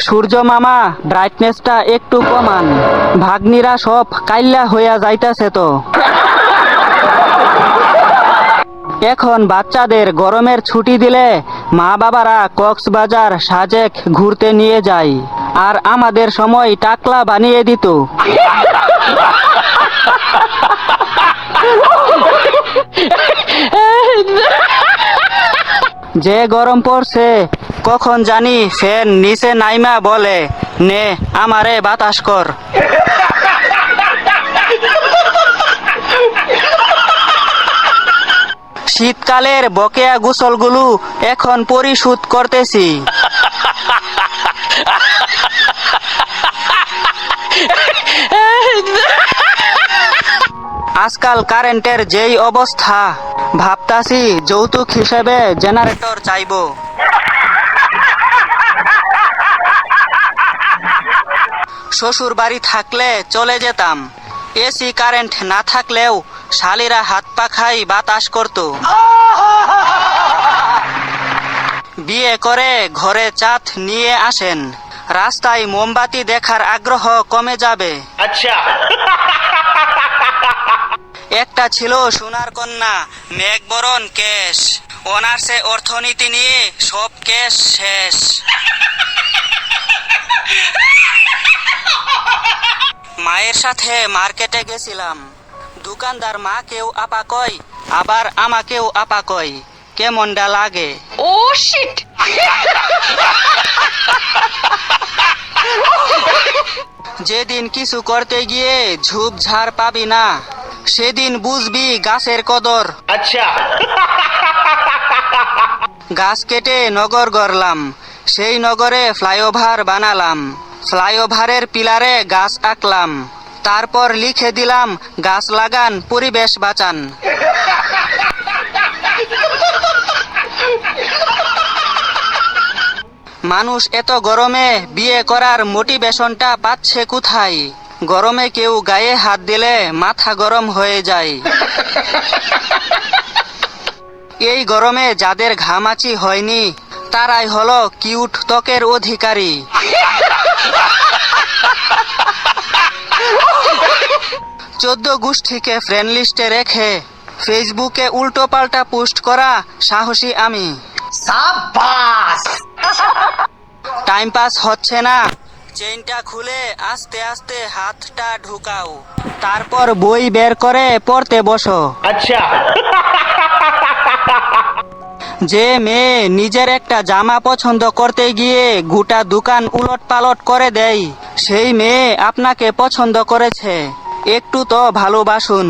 সূর্য মামা ব্রাইটনেসটা একটু কমান। ভাগ্নিরা সব কাইল্লা হইয়া যাইতাছে তো। এখন বাচ্চাদের গরমের ছুটি দিলে মা বাবারা কক্সবাজার, সাজেক ঘুরতে নিয়ে যায়। আর আমাদের সময় টাকলা বানিয়ে দিত। যে গরম পড়ছে কখন জানি ফ্যান নিচে নাইমা বলে, নে, আমারে বাতাস কর। শীতকালের বকেয়া গোসলগুলো এখন পরিশোধ করতেছি। আজকাল কারেন্টের যেই অবস্থা, ভাবতাছি যৌতুক হিসেবে জেনারেটর চাইব। শ্বশুর বাড়ি থাকলে চলে যেতাম। এসি কারেন্ট না থাকলেও শালিরা হাত পা খাই বাতাস করত। বিয়ে করে ঘরে চাঁদ নিয়ে আসেন। রাস্তায় মোমবাতি দেখার আগ্রহ কমে যাবে। আচ্ছা। একটা ছিল সোনার কন্যা মেঘবরণ কেশ। অনার্সে অর্থনীতি নিয়ে সব কেশ শেষ। মায়ের সাথে মার্কেটে গেছিলাম। দোকানদার মা কেউ আপা কয় আবার আমাকেও আপা কয় কেমনটা লাগে? ও শিট যেদিন কিছু করতে গিয়ে ঝুপ ঝাড় পাবি না সেদিন বুঝবি গাছের কদর। আচ্ছা। গাছ কেটে নগর গড়লাম সেই নগরে ফ্লাইওভার বানালাম। ফ্লাইওভারের পিলারে গাছ আঁকলাম। তারপর লিখে দিলাম, গাছ লাগান, পরিবেশ বাঁচান। মানুষ এত গরমে বিয়ে করার মোটিভেশনটা পাচ্ছে কোথায়? গরমে কেউ গায়ে হাত দিলে মাথা গরম হয়ে যায়। এই গরমে যাদের ঘামাচি হয়নি, তারাই হলো কিউট ত্বকের অধিকারী। চোদ্দ গোষ্ঠীকে ফ্রেন্ড লিস্টে রেখে ফেসবুকে উল্টো পাল্টা পোস্ট করা সাহসী আমি। টাইম পাস হচ্ছে না। চেইনটা খুলে আস্তে আস্তে হাতটা ঢুকাও। তারপর বই বের করে পড়তে বসো। আচ্ছা। যে মেয়ে নিজের একটা জামা পছন্দ করতে গিয়ে গোটা দোকান উলট পালট করে দেয়, সেই মেয়ে আপনাকে পছন্দ করেছে। একটু তো ভালোবাসুন।